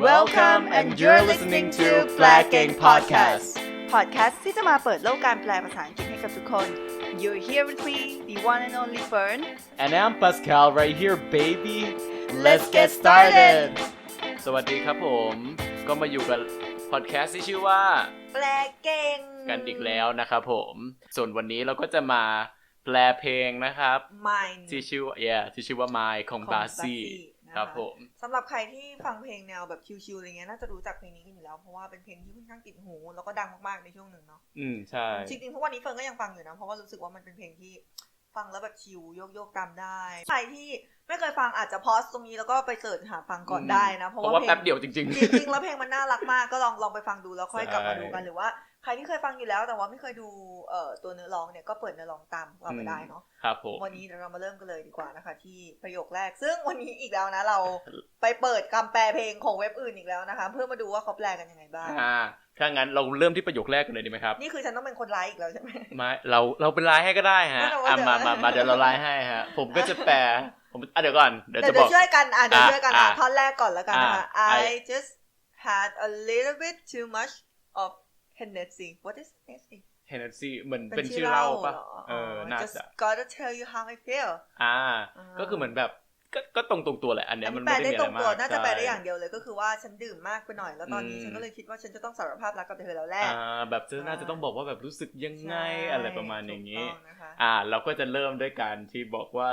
Welcome and you're listening to Black Gang Podcast Podcast ที่จะมาเปิดโลกการแปลภาษาอังกฤษให้กับทุกคน You're here with me the one and only Fern And I'm Pascal right here baby Let's get started สวัสดีครับผม ก็มาอยู่กับพอดแคสต์ที่ชื่อว่า แปลเก่ง กันอีกแล้วนะครับผม ส่วนวันนี้เราก็จะมาแปลเพลงนะครับ Mind ที่ชื่อ yeah ที่ชื่อว่า My ของของบาซี Basi นะ คะครับผมสำหรับใครที่ฟังเพลงแนวแบบชิลๆอะไรเงี้ยน่าจะรู้จักเพลงนี้กันอยู่แล้วเพราะว่าเป็นเพลงที่ค่อนข้างติดหู แล้วก็ดังมากๆในช่วงหนึ่งเนาะอืมใช่จริงๆทุกวันนี้เฟิร์นก็ยังฟังอยู่นะเพราะว่ารู้สึกว่ามันเป็นเพลงที่ฟังแล้วแบบชิลโยกๆตามได้ใครที่ไม่เคยฟังอาจจะพอสตรงนี้แล้วก็ไปเสิร์ชหาฟังก่อนได้นะเพเพราะราะว่าว่าเพลแป๊งบเดียวจริงจริงๆแล้วเพลงมันน่ารักมากก็ลองลองไปฟังดูแล้วค่อยกลับมาดูกันใช่หรือว่า ใครที่เคยฟังอยู่แล้วแต่ว่าไม่เคยดูเอ่อตัวเนื้อร้องเนี่ยก็เปิดเนื้อร้องตามเราไปได้เนาะๆครับผมวันนี้เดี๋ยวเรามาเริ่มกันเลยดีกว่านะคะ ที่ประโยคแรก ซึ่งวันนี้อีกแล้วนะเราไปเปิดคำแปลเพลงของเว็บอื่นอีกแล้วนะคะ เพื่อมาดูว่าเขาแปลกันยังไงบ้างอ่าถ้างั้นเราเริ่มที่ประโยคแรกกันเลยดีไหมครับ นี่คือฉันต้องเป็นคนไลฟ์อีกแล้วใช่ไหมไม่เราเราเป็นไลน์ให้ก็ได้ฮะไม่แต่ว่าอะเดี๋ยวมามามาเดี๋ยวเราไลน์ให้ฮะ ผมก็จะแปลผมอะเดี๋ยวก่อนเดี๋ยวเดี๋ยวจะเดี๋บยอกวช่วยกันอะเดี๋ยวช่วยกันอะอะท่อนแรกก่อนแล้วกันนะคะอะ I I- just had a little bit too much of Hennessy what is Hennessy เฮนซี่เหมือนเป็นชื่อเหล่าปะหรเออน่า just จะ gotta tell you how I feel อ่าอ่า ก็คือเหมือนแบบก็ก็ตรงตรงตัวแหละอันเนี้ยอันมันนี้แปลไม่ได้ได้มีตอะรไรงมากตัวน่าจะแปลได้อย่างใช่เดียวเลยก็คือว่าฉันดื่มมากไปหน่อยแล้วตอนนี้อืมฉันก็เลยคิดว่าฉันจะต้องสารภาพรักกับเธอแล้วแหละอ่าแบบจะน่าจะต้องบอกว่าแบบรู้สึกยังไงอะไรประมาณอย่างนี้ถูกต้องนะคะอ่า เราก็จะเริ่มด้วยการที่บอกว่า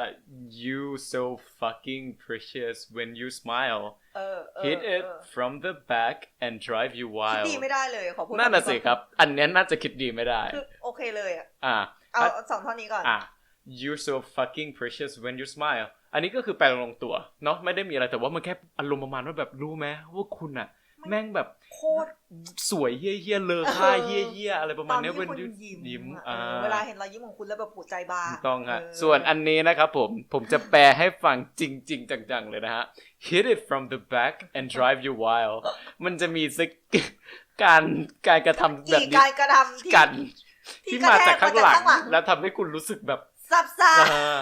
you so fucking precious when you smile เออเออ hit it เออ from the back and drive you คิด wild ดีไม่ได้เลยขอพูดนั่นน่ะสิครับ อันเนี้ยน่าจะคิดดีไม่ได้ คือโอเคเลยอะ อ่า เอาเอาสองท่อนนี้ก่อน อะ you're so fucking precious when you smile อันนี้ก็คือแปลลงตัว เนาะไม่ได้มีอะไรแต่ว่ามันแค่อารมณ์ประมาณว่าแบบรู้ไหมว่าคุณอะมัน แม่งแบบโคตรสวยเฮี้ยเฮี้ยๆเลอค่าเออเฮี้ยเฮี้ยๆอะไรประตมาณอนเนี้ที่ย when คุณ you ยิ้มยิ้มอะอ่าเออเวลาเห็นรอยยิ้มของคุณแล้วแบบหัวใจบานถูกต้องฮะเส่วนอันนี้นะครับผมผมจะแปลให้ฟังจริง ๆ จังๆเลยนะฮะ hit it from the back and drive you wild มันจะมีสักการการกระทำแบบกี่นี้การกระทำที่กันที่ที่มาจากข้างหลังกระแทกมาจากข้างหลัง แล้วทำให้คุณรู้สึกแบบซับซ่าอ่า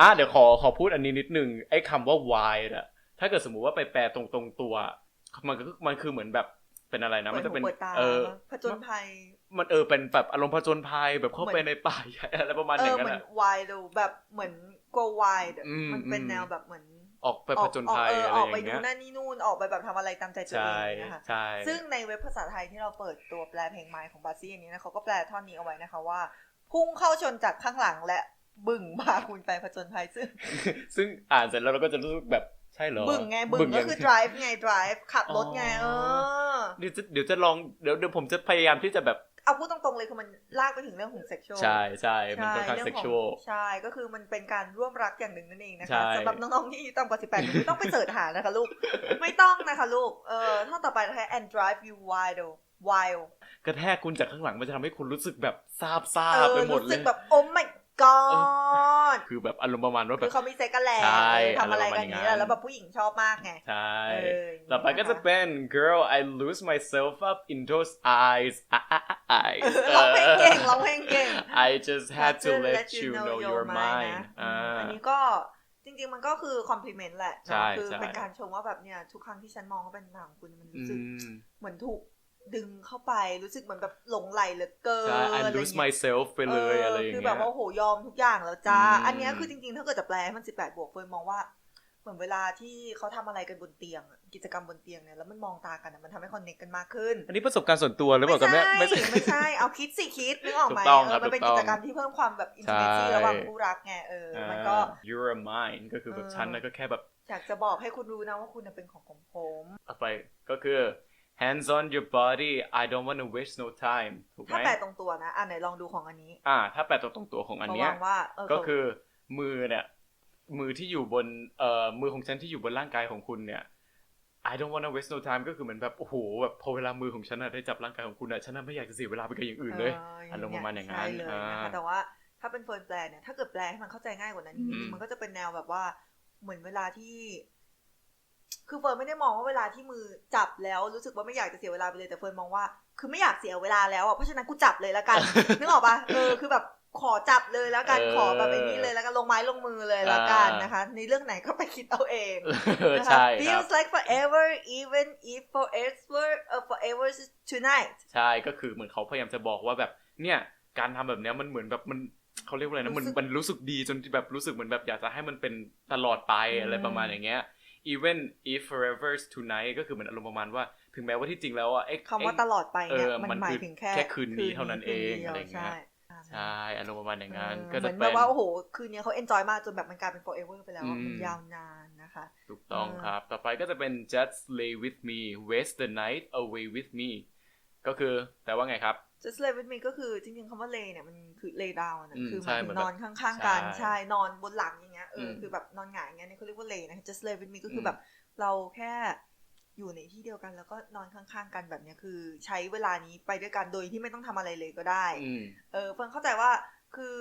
อะเดี๋ยวขอขอพูดอันนี้นิดนึงไอ้คำว่า wild อะถ้าเกิดสมมุติว่าไปแปลตรงตรงๆตัว มันก็มันคือเหมือนแบบเป็นอะไรนะมันจะเป็นปิดหูปิดตาเออผจญภัย มันเออเป็นแบบอารมณ์ผจญภัยแบบเข้าไปในป่าใหญ่อะไรประมาณเออย่าองนั้เหนมือนอะ wild แบบเหมือน go wild อะอืมมันเป็นอืมแนวแบบเหมือนออกไปผจญภัยออกอะไรเอออออกไปย่างดูเงี้ยนั่นนี่นู่นออกไปแบบทำอะไรตามใจตัวเอใช่งนะคะใช่ซึ่งในเว็บภาษาไทยที่เราเปิดตัวแปลเพลงไม้ของบาซี่อันนี้นะเขาก็แปลท่อนนี้เอาไว้นะคะว่า พุ่งเข้าชนจากข้างหลังและบึ่งพาคุณไปผจญภัยซึ่ง ซึ่งอ่านเสร็จแล้วเราก็จะรู้สึกแบบ ใช่เหรอบึ่งไงบึ่งก็คือยัง drive ไง drive ขับรถไงอ๋อเออเดี๋ยวจะเดี๋ยวจะลองเดี๋ยวเดี๋ยวผมจะพยายามที่จะแบบเอาพูดตรงๆเลยคือมันลากไปถึงเรื่องของ sexual ใช่ใช่มันค่อนข้างใช่เซ็กชวลใช่ก็คือมันเป็นการร่วมรักอย่างหนึ่งนั่นเองนะใช่คะสำหรับน้องๆที่อายุต่ำกว่า 18ไม่ต้องไปเสิร์ชหานะคะลูก ไม่ต้องนะคะลูกเออท่อนต่อไปนะคะ and drive you wild wild กระแทกคุณจากข้างหลังมันจะทำให้คุณรู้สึกแบบซาบซ่าเออไปหมดรู้เลสึยกแบบ oh my god คือแบบอารมณ์ประมาณว่าแบคืบอเขามีเซ็กกันแหละใช่เออทำอะไรกันอะไรประมาณอย่างนี้อย่างนั้นแล้วแบบผู้หญิงชอบมากไง ใช่เอออย่างนี้ต่อไปก็จะนะคะเป็น girl I lose myself up in those eyes ah, ah, ah, eyes ร้องเพลงเก่งร้องเพลงเก่ง I just had to let you know you're mine นะอ่าอันนี้ก็จริงๆ มันก็คือคอมพลีเมนต์แหละใช่เนอะคือใช่เป็นการชมว่าแบบเนี่ยทุกครั้งที่ฉันมองว่าเป็นหนังคุณมันอืรู้สึกมเหมือนถูก ดึงเข้าไปรู้สึกเหมือนแบบหลงไหลเหลือเกินใช่ I อะไร lose เงี้ย myself ไปเลยอะไรอย่างคือเงี้แบยบว่าโหยอมทุกอย่างแล้วจ้าอืมอันเนี้ยคือจริงๆ ถ้าเกิดจะแปลให้มัน18บวกเฟิร์นมองว่าเหมือนเวลาที่เขาทำอะไรกันบนเตียงอะกิจกรรมบนเตียงเนี่ยแล้วมันมองตากันอะมันทำให้คอนเนคกันมากขึ้น อันนี้ประสบการณ์ส่วนตัวหรือเปล่ากับไม่แม่ใช่ไม่ใช่เอาคิดสิคิดนึกออกไหมถูกต้องเอครัอบมันเป็นถูกต้กิองจกรรมที่เพิ่มความแบบอินใช่เทอร์เนซีระหว่างคู่รักไงเอออ่ามันก็ you're a mine ก็คือแบบเออฉันนะก็แค่แบบอยากจะบอกให้คุณรู้นะว่าคุณน่ะเป็นของของผมเอาไปก็คือ hands on your body I don't wanna waste no time ถูกไหถ้ามแปลตรงตัวนะอะไหนลองดูของอันนี้ อ่า ถ้าแปลตรงตัวของอันระเนี้ยวังว่าเออก็คือมือเนี่ย มือที่อยู่บนเอ่อมือของฉันที่อยู่บนร่างกายของคุณเนี่ย I don't wanna waste no time ก็คือเหมือนแบบโอ้โหแบบพอเวลามือของฉันอะได้จับร่างกายของคุณอะฉันน่ะไม่อยากจะเสียเวลาไปกับอย่างอื่นเลยอารมณ์ประมาณอย่างนั้นใช่เลยนะอ่าคะแต่ว่าถ้าเป็นเฟิร์นแปลเนี่ยถ้าเกิดแปลให้มันเข้าใจง่ายกว่านั้นจอืริงมๆมันก็จะเป็นแนวแบบว่าเหมือนเวลาที่ คือเฟิร์นไม่ได้มองว่าเวลาที่มือจับแล้วรู้สึกว่าไม่อยากจะเสียเวลาไปเลยแต่เฟิร์นมองว่า คือไม่อยากเสียเวลาแล้วอะเพราะฉะนั้นกูจับเลยละกันนึกออกปะเออคือแบบขอจับเลยแล้วกันเออขอแบบไอ้นี่เลยแล้วกันลงไม้ลงมือเลยแล้วกันนะคะ ในเรื่องไหนก็ไปคิดเอาเองเออนะคะใช่ครับ feels like forever even if forever uh, forever is tonight ใช่ก็คือเหมือนเขาพยายามจะบอกว่าแบบเนี่ยการทำแบบเนี้ยมันเหมือนแบบมันเขาเรียกว่าอะไรนะมันรู้สึกมันรู้สึกดีจนแบบรู้สึกเหมือนแบบอยากจะให้มันเป็นตลอดไปอืมอะไรประมาณอย่างเงี้ย even if forever is tonight ก็คือเหมือนอารมณ์ประมาณว่า ถึงแม้ว่าที่จริงแล้วอะไอ้คำว่าไอ้ตลอดไปเนี่ยเออมันมันหมายคือถึงแค่แค่คืนนี้เท่านั้นเองคืดียวอะไรอย่างเงี้ยใช่ใช่อารมณ์ประมาณอย่างนั้นเออก็เหจะมือนเป็แบบนว่าโอ้โห คืนนี้เขา enjoy มากจนแบบมันกลายเป็น forever ไปแล้วอะอืมมันยาวนานนะคะ ถูกต้องเออครับ ต่อไปก็จะเป็น just lay with me waste the night away with me ก็คือแต่ว่าไงครับ just lay with me ก็คือจริงๆคำว่า lay เนี่ยมันคือ lay down นะอืมคือหใช่มายเหมืถึอนงแบบนอนข้างๆกันใช่ใช่นอนบนหลังอย่างเงี้ยเอออมคือแบบนอนหงายอย่างเงี้ยเนี่ยเขาเรียกว่า lay นะ just lay with me ก็คืออมแบบเราแค่อยู่ในที่เดียวกันแล้วก็นอนข้างๆกันแบบเนี้ยคือใช้เวลานี้ไปด้วยกันโดยที่ไม่ต้องทำอะไรเลยก็ได้อืมเออเฟิร์นเข้าใจว่าคือ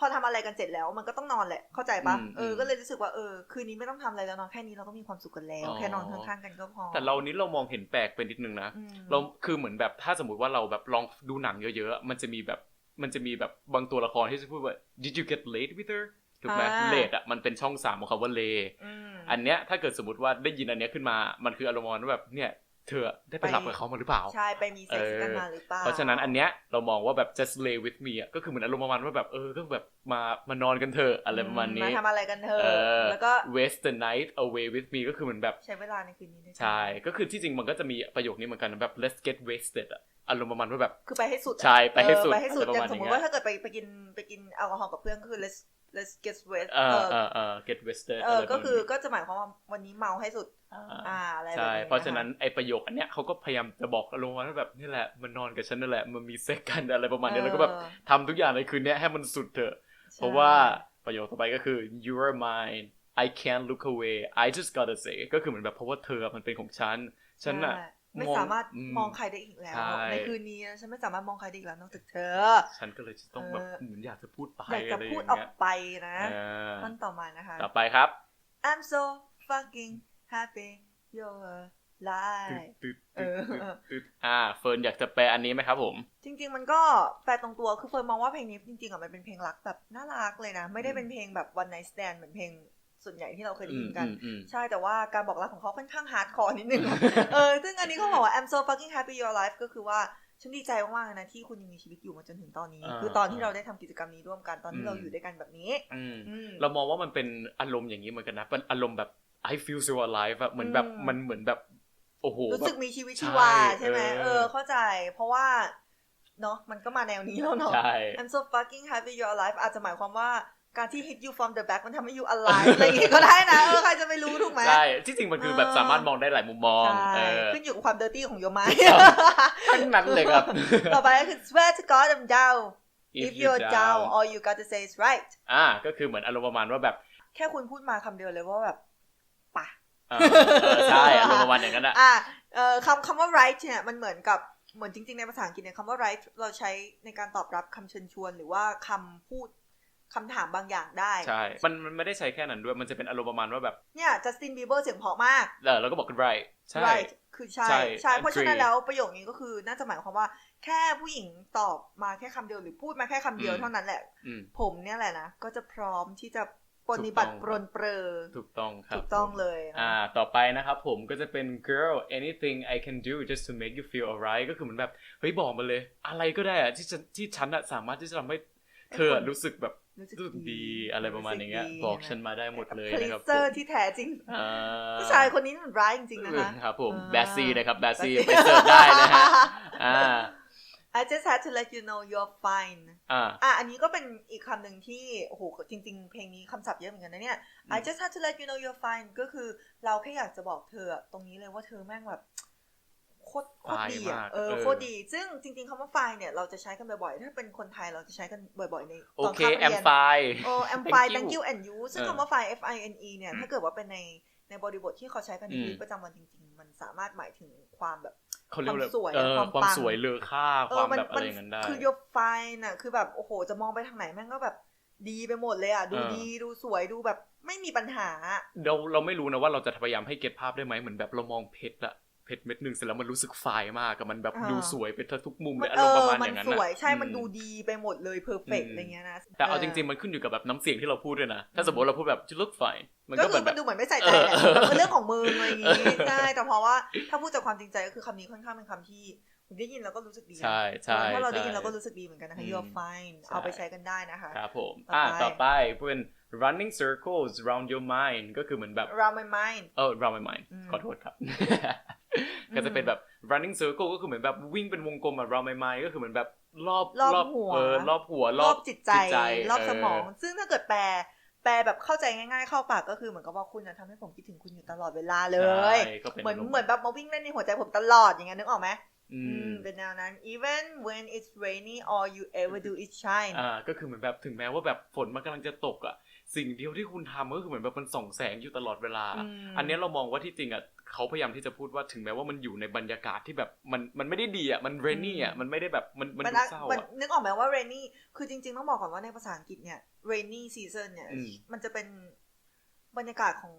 พอทำอะไรกันเสร็จแล้วมันก็ต้องนอนแหละเข้าใจปะอืมเอออมก็เลยรู้สึกว่าเออคืนนี้ไม่ต้องทำอะไรแล้วนอนแค่นี้เราก็มีความสุขกันแล้วอ๋อแค่นอนข้างๆกันก็พอ แต่เรานี้เรามองเห็นแปลกไปนิดนึงนะอืมเราคือเหมือนแบบถ้าสมมติว่าเราแบบลองดูหนังเยอะๆมันจะมีแบบมันจะมีแบบบางตัวละครที่จะพูดว่า did you get late with her ถูกไหมอ่า late อะมันเป็นช่องสามของคำว่า lay อืมอันเนี้ยถ้าเกิดสมมติว่าได้ยินอันเนี้ยขึ้นมา มันคืออารมณ์ประมาณว่าแบบเนี่ย เธอได้ไปไปหลับกับเขามาหรือเปล่า ใช่ ไปมีเซ็กซ์กันเออมาหรือเปล่า เพราะฉะนั้นอันเนี้ยเรามองว่าแบบ just lay with me อะก็คือเหมือนอารมณ์ประมาณว่าแบบเออก็แบบมามานอนกันเถอะอะไรประมาณนี้ มาทำอะไรกันเถเออะอแล้วก็ waste the night away with me ก็คือเหมือนแบบใช้เวลาในคืนนี้ด้วยกันใช่ ก็คือที่จริงมันก็จะมีประโยคนี้เหมือนกันแบบ let's get wasted อะอารมณ์ประมาณว่าแบบ คือไปให้สุดอะใช่ ไปให้สุดเออไปให้สุดอะไรประอย่างมาณสมมอย่างติเงี้ยว่าถ้าเกิดไปไปกินไปกินแอลกอฮอล์กับเพื่อนก็คือ let's let's get wet เอเอออเออเออ get wasted เอออะไรก็ประมาณคือนี้ก็จะหมายความว่าวันนี้เมาให้สุดอ่าอ่าอะไรแบบใช่นี้เพราะฉะนั้นคไอประโยคอันเนี้ยเขาก็พยายามจะบอกอารมณ์ว่าแบบนี่แหละมันนอนกับฉันนั่นแหละมันมีเซ็กกันอะไรประมาณนี้แล้วก็แบบเออทำทุกอย่างในคืนเนี้ยให้มันสุดเถอะใช่เพราะว่าประโยคต่อไปก็คือ you are mine I can't look away I just gotta say ก็คือเหมือนแบบเพราะว่าเธอมันเป็นของฉัน ฉันน่ะใช่ ไม่มองสามารถอืมมองใครได้อีกแล้วใช่ในคืนนี้ฉันไม่สามารถมองใครได้อีกแล้วนอกจากเธอ ฉันก็เลยจะต้องแบบเออเหมือนอยากจะพูดไปอยากจะอะไรอพูดย่างออกเงี้ยไปนะเออท่อนต่อมานะคะ ต่อไปครับ I'm so fucking happy you're ตึ๊ด alive ตึ๊ดเอตึ๊ดอตึ๊ดตึ๊ดอ่า เฟิร์นอยากจะแปลอันนี้ไหมครับผม จริง ๆ มันก็แปลตรงตัว คือเฟิร์นมองว่าเพลงนี้จริงๆอะมันเป็นเพลงรักแบบน่ารักเลยนะ ไม่ได้เป็นเพลงแบบ one night stand เหมือนเพลง ส่วนใหญ่ที่เราเคยได้ยินกันอืมอืมอืมใช่แต่ว่าการบอกรักของเขาค่อนข้างฮาร์ดคอร์นิดนึงเออซึ่งอันนี้เขาบอกว่า I'm so fucking happy you're alive ก็คือว่าฉันดีใจมากๆเลยนะที่คุณยังมีชีวิตอยู่มาจนถึงตอนนี้อ่าคือตอนที่เราได้ทำกิจกรรมนี้ร่วมกันตอนที่อืมเราอยู่ด้วยกันแบบนี้อืมอืมเรามองว่ามันเป็นอารมณ์อย่างนี้เหมือนกันนะเป็นอารมณ์แบบ I feel so alive อะเหมือนแบบอืมมันเหมือนแบบโอ้โหรู้สึกแบบมีชีวิตชีวาใช่ใช่ไหมเออเออเข้าใจ เพราะว่าเนาะมันก็มาแนวนี้แล้วเนาะใช่ I'm so fucking happy you're alive อาจจะหมายความว่า การที่ hit you from the back มันทำให้ you alive อะไรอย่างงี้ก็ได้นะ เออ ใครจะไปรู้ถูกไหมใช่ที่จริงมันคือแบบเออสามารถมองได้หลายมุมมองใช่เออขึ้นอยู่กับความ dirty ของ your mind ทั้งนั้นเลยครับ ต่อไปก็คือ swear to God I'm down if you're down all you got to say is right อ่า ก็คือเหมือนอารมณ์ประมาณว่าแบบ แค่คุณพูดมาคำเดียวเลยว่าแบบป่ะเออเออใช่อารมณ์ประมาณอย่างนั้นอะอะเอ่อคำคำว่า right เนี่ยมันเหมือนกับเหมือนจริง ๆ ในภาษาอังกฤษเนี่ยคำว่า right เราใช้ในการตอบรับคำเชิญชวน หรือว่าคำพูด คำถามบางอย่างได้ ใช่ มันมันไม่ได้ใช้แค่นั้นด้วย มันจะเป็นอารมณ์ประมาณว่าแบบ เนี่ยจัสตินบีเบอร์เสียงเพราะมากเออเราก็บอกกัน right ใช่ right คือใช่ ใช่ใช่เพราะฉะนั้น agree แล้วประโยคนี้ก็คือน่าจะหมายความว่า แค่ผู้หญิงตอบมาแค่คำเดียวหรือพูดมาแค่คำเดียวอืมเท่านั้นแหละอืมผมเนี่ยแหละนะ ก็จะพร้อมที่จะปฏิบัติถูกปต้องรนเปรอถูกต้องครับ ถูกต้องผมเลยนะอ่า ต่อไปนะครับผมก็จะเป็น girl anything I can do just to make you feel alright ก็คือเหมือนแบบ เฮ้ยบอกมาเลย อะไรก็ได้อะที่ฉันที่ฉันอะสามารถที่จะทำให้เธออะรู้สึกแบบ รู้สึกรู้สึกดีอะไรประมาณอย่างเงี้ยรู้สึบอกฉันมาได้หมดเลยพลินะครับเซอร์ที่แท้จริงอ่าผู้ชายคนนี้มันร้ายจริงๆนะคะครับผมอ่าแบสซี่นะครับแบสซี่ไปเสิร์ชได้นะฮะอ่า I just had to let you know you're fine อ่าอะอันนี้ก็เป็นอีกคำหนึ่งที่โอ้โหจริง ๆ เพลงนี้คำศัพท์เยอะเหมือนกันนะเนี่ยอืม I just had to let you know you're fine ก็คือเราแค่อยากจะบอกเธออะตรงนี้เลยว่าเธอแม่งแบบ โคตรโคตรดีฟายอะมากเออเออโคตรดี ซึ่งจริงๆคำว่า fine เนี่ยเราจะใช้กันบ่อยๆ ถ้าเป็นคนไทยเราจะใช้กันบ่อยๆ ในโอตอนเคคาบแอเรีมยนไฟโอ้ am Thank fine you thank you and you ซึ่งเออคำว่า fine f i n e เนี่ยถ้าเกิดว่าเป็นในในบริบทที่เขาใช้กันในอืมชีวิตประจำวันจริง ๆ มันสามารถหมายถึงความแบบเขาเรียกว่าความสวยเออความความปังสวยเลอค่าเอควาอมมันแบบอะมัไรอย่างนั้นได้คือ your fine น่ะคือแบบโอ้โหจะมองไปทางไหนแม่งก็แบบดีไปหมดเลยอะดูเออดีดูสวยดูแบบไม่มีปัญหา เราเราไม่รู้นะว่าเราจะพยายามให้เก็ตภาพได้ไหมเหมือนแบบเรามองเพชรอะ เพเพชรเม็ดหนึ่งเสร็จแล้วมันรู้สึกไฟล์มากกับมันแบบอ่าดูสวยไปทุกมุมเลมัยนอาเอรมณ์ประอมาณมัอนย่างนั้นสน่ะวยใช่อืมันดูดีไปหมดเลยเพอร์เฟกอืมอะไรเงี้ยนะแต่เอาจริงๆมันขึ้นอยู่กับแบบน้ำเสียงที่เราพูดด้วยนะ ถ้าสมมติเราพูดแบบ you look fine มันก็ก็เหคืมืออนแบมันบดูเหมือนไม่ใส่ใจแหละเออมันเป็นเรื่องของมึงอะไรอย่างงี้ใช่แต่เพราะว่าถ้าพูดจากความจริงใจก็คือคำนี้ค่อนข้างเป็นคำที่ผมได้ยินแล้วก็รู้สึกดีนะใช่ใช่เพราะเราได้ใช่ยินเราก็รู้สึกดีเหมือนกันนะคะอืม you're fine ใช่เอาไปใช้กันได้นะคะครับผมต่ออ่อ่าไปต่อไปเป็น running circles round your mind ก็คือเหมือนแบบ around my mind เออ round my mind อืมขอโทษครับ ก็จะเป็นแบบ running circle ก็คือเหมือนแบบวิ่งเป็นวงกลมอะ round my mind ก็คือเหมือนแบบรอบรอบหัวเออรอบหัวรอบจิตใจ รอบเสมอง ซึ่งถ้าเกิดแปลแปลแบบเข้าใจง่ายๆ เข้าปากก็คือเหมือนกับว่าคุณนะทำให้ผมคิดถึงคุณอยู่ตลอดเวลาเลยใช่ก็เป็นเหมือนารณ์เหมือนแบบมาวิ่งเล่นในหัวใจผมตลอดอย่างเงี้ยนึกออกไหมอือืมมเป็นแนวนั้น even when it's rainy all you ever do is shine อ่าก็คือเหมือนแบบถึงแม้ว่าแบบฝนมันกำลังจะตกอะสิ่งเดียวที่คุณทำก็คือเหมือนแบบมันส่องแสงอยู่ตลอดเวลาอืมอันเนี้ยเรามองว่าที่จริงอะ เขาพยายามที่จะพูดว่าถึงแม้ว่ามันอยู่ในบรรยากาศที่แบบมันมันไม่ได้ดีอะมันเรนนี่อะมันไม่ได้แบบมันมันมันดูอะเศร้ามันอะนึกออกไหมว่า rainy คือจริง ๆ ต้องบอกก่อนว่าในภาษาอังกฤษเนี่ย rainy season เนี่ยอืมมันจะเป็นบรรยากาศของ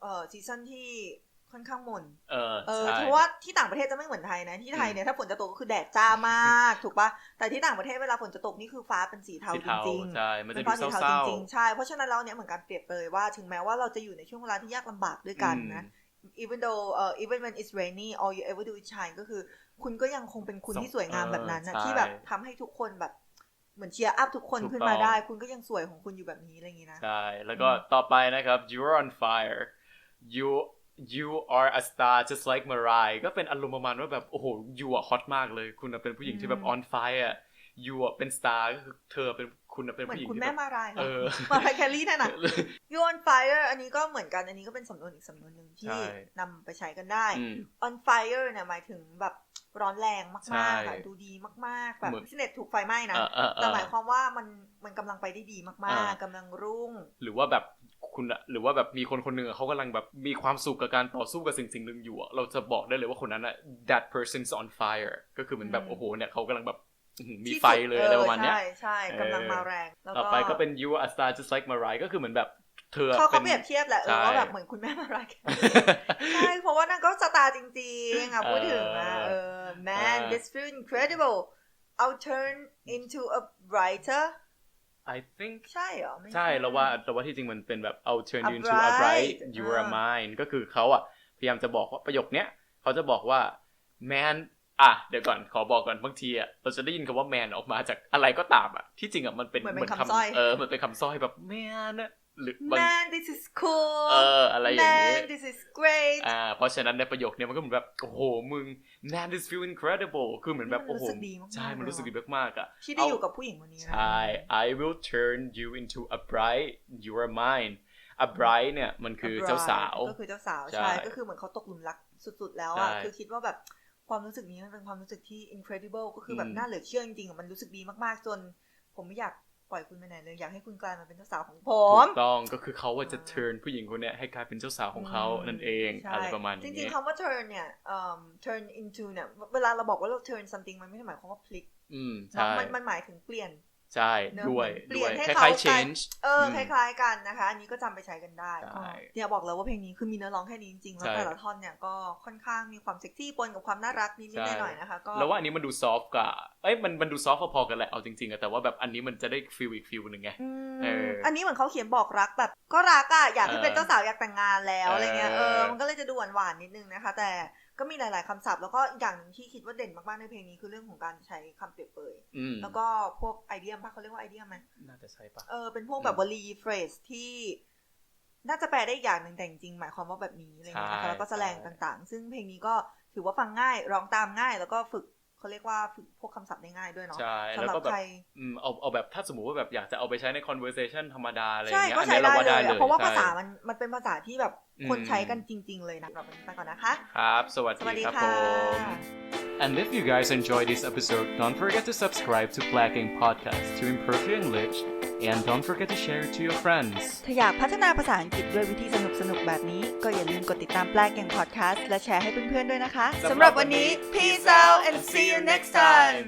เอ่อซีซันที่ค่อนข้างหม่นเออเออใช่เพราะว่าที่ต่างประเทศจะไม่เหมือนไทยนะ ที่ไทยเนี่ยถ้าฝนจะตกก็คือแดดจ้ามาก ถูกปะแต่ที่ต่างประเทศเวลาฝนจะตกนี่คือฟ้าเป็นสีเทาสีจเทาริงใช่มันเป็จะนดูฟ้าสีเศเทาร้าจริงๆใช่เพราะฉะนั้นแล้วเนี่ยเหมือนการเปรียบเลยว่าถึงแม้ว่าเราจะอยู่ในช่วงเวลาที่ยากลำบากด้วยๆกันอืมนะ even though เอ่อ even when it's rainy all you ever do is shine ก็คือ คุณก็ยังคงเป็นคุณส่งที่สวยงามแบบนั้นนะเออที่แบบใช่ทำให้ทุกคนแบบเหมือนเชียร์อัพทุกคนถูกขึ้นมาต้องได้ คุณก็ยังสวยของคุณอยู่แบบนี้อะไรอย่างงี้นะ ใช่ แล้วก็ต่อไปนะครับ you're on fire you you are a star just like Mariah ก็เป็นอารมณ์ประมาณว่าแบบ โอ้โห you อะฮอตมากเลย คุณอะเป็นผู้หญิงที่แบบอืม on fire อะ you อะเป็น star ก็คือเธอเป็น คุณอะเป็นเหมือนผู้หญิงคุณที่แม่แบบมารายเหรเอออมารายแคลรี่นั่นน่ะ you on fire อันนี้ก็เหมือนกัน อันนี้ก็เป็นสำนวนอีกสำนวนหนึ่งที่ใช่นำไปใช้กันได้อืม on fire เนี่ยหมายถึงแบบร้อนแรงใช่มากๆอะดูดีมากๆ แบบเหมือนพิเศษถูกไฟไหม้นะเออเออเอแต่อหมายความว่ามันมันกำลังไปได้ดีมากอ่าๆกำลังรุ่ง หรือว่าแบบคุณอะหรือว่าแบบมีคนคนหนึ่งอะเขากำลังแบบมีความสุขกับการต่อสู้กับสิ่งสิ่งหนึ่งอยู่อะเราจะบอกได้เลยว่าคนนั้นอะ that person's on fire ก็คือเหมือนแบบอืมโอ้โหเนี่ยเขากำลังแบบอื้อหือ มีที่ไฟสุดเลยอะไรประมาณเนี้ยใช่ใช่เออกำลังมาแรงแล้วต่อไปก็เป็น you are a star just like Mariah ก็คือเหมือนแบบเธอเขาเป็เขานเปรียบเทียบแหละเอใช่อว่าแบบเหมือนคุณแม่มารายแคลรี่ใช่เพราะว่านางก็สตาร์จริงๆอะพูดถึงอะเออ man เออ this feel incredible I'll turn into a brighter I think ใช่เหรอไม่ใช่แล้วว่าแต่ว่าที่จริงมันเป็นแบบ I'll turn A you into a bright bright you are อ่า mine ก็คือเขาอะพยายามจะบอกว่าประโยคเนี้ยเขาจะบอกว่า man อะเดี๋ยวก่อนขอบอกก่อนบางทีอะเราจะได้ยินคำว่า man ออกมาจากอะไรก็ตามอะที่จริงอะมันเป็นเหมือนเป็นคำสร้อยเออมันเป็นคำสร้อยแบบ man อะหรือบาง man this is cool เอออะไรอย่างนี้ man this is great อ่าเพราะฉะนั้นในประโยคเนี้ยมันก็เหมือนแบบโอ้โหมึง man this feel incredible คือเหมือนแบบมันโอ้โหรู้สึกดีมากๆใช่มันรู้สึกดีมากๆอะที่ได้อยู่กับผู้หญิงคนนี้นะใช่ I will turn you into a bride you are mine a bride เนี่ยมันคือ A bride เจ้าสาวก็คือเจ้าสาวใช่ใช่ก็คือเหมือนเขาตกหลุมรักสุดๆแล้วอะใช่คือคิดว่าแบบ ความรู้สึกนี้มันเป็นความรู้สึกที่ incredible ก็คือแบอืบมน่าเหลือเชื่อจริงๆอะมันรู้สึกดีมากๆจน ผมไม่อยากปล่อยคุณไปไหนเลยอยากให้คุณกลายมาเป็นเจ้าสาวของผถูมกต้องก็คือเขาว่าจะอ่า turn ผู้หญิงคนเนี้ยให้กลายเป็นเจ้าสาวของเขาอืมนั่นเองใช่อะไรประมาณจนี้ริงๆคำว่า turn เนี่ยเอ่อ turn into เนี่ยเวลาเราบอกว่าเรา turn something มันไม่ได้หมายความว่าพลิกอืมเนอะใช่มันมันหมายถึงเปลี่ยน ใช่เนอะด้วยเปลี่ด้วยยนให้คเขาล้ายๆกลาย change เอออมคล้ายๆกันนะคะ อันนี้ก็จำไปใช้กันได้ใช่ก็เนี่ยบอกเลยว่าเพลงนี้คือมีเนื้อร้องแค่นี้จริงๆแล้วใช่แต่ละท่อนเนี่ยก็ค่อนข้างมีความเซ็กซี่ปนกับความน่ารักนิดใช่ๆหน่อยๆนะคะก็แล้วว่าอันนี้มันดูซอฟต์กว่าเอ้ยมันมันดูซอฟต์พอๆกันแหละเอาจริงๆอะแต่ว่าแบบอันนี้มันจะได้ฟีลอีกฟีลหนึ่งไงอืมเอออัอันนี้เหมือนเขาเขียนบอกรักแบบ ก็รักอะอยากให้เออเป็นเจ้าสาวอยากแต่งงานแล้วเออออะไรเงี้ยเออมันก็เลยจะดูหวานๆนิดนึงนะคะ แต่ก็มีหลาย ๆคำศัพท์แล้วก็อีกอย่างหนึ่งที่คิดว่าเด่นมาก ๆ ในเพลงนี้คือเรื่องของการใช้คำเปรียบเปรยอืมแล้วก็พวกไอเดียมปะเขาเรียกว่าไอเดียมไหมน่าจะใช่ปะเออเป็นพวกแบบวลีเฟรสที่น่าจะแปลได้อีกอย่างหนึ่งแต่จริงๆหมายความว่าแบบนี้อะไรเงี้ยนะคะใช่แล้วก็แสดงใช่ต่างๆ ซึ่งเพลงนี้ก็ถือว่าฟังง่ายร้องตามง่าย แล้วก็ฝึก เขาเรียกว่าฝึกพวกคำศัพท์ได้ง่ายด้วยเนาะใช่สำแล้วหรับก็แบบใครอืมเอาเอาแบบถ้าสมมติว่าแบบอยากจะเอาไปใช้ใน conversation ธรรมดาอะไรอย่าใช่งเงี้ยก็อันใช้เนี้ยเราได้ว่าเลยได้เลอะยเพราะว่าใช่ภาษามันมันเป็นภาษาที่แบบคนอืมใช้กันจริง ๆ เลยนะเราไปก่อนนะคะ ครับ สวัสสวัสดีดีครับค่ะผม And if you guys enjoyed this episode, don't forget to subscribe to Black Ink Podcast to improve your English, and don't forget to share it to your friends. ถ้าอยากพัฒนาภาษาอังกฤษด้วยวิธีสนุกๆแบบนี้ ก็อย่าลืมกดติดตามแปลเก่งพอดแคสต์และแชร์ให้เพื่อนๆด้วยนะคะสำหรับวันนี้ peace out and see you next time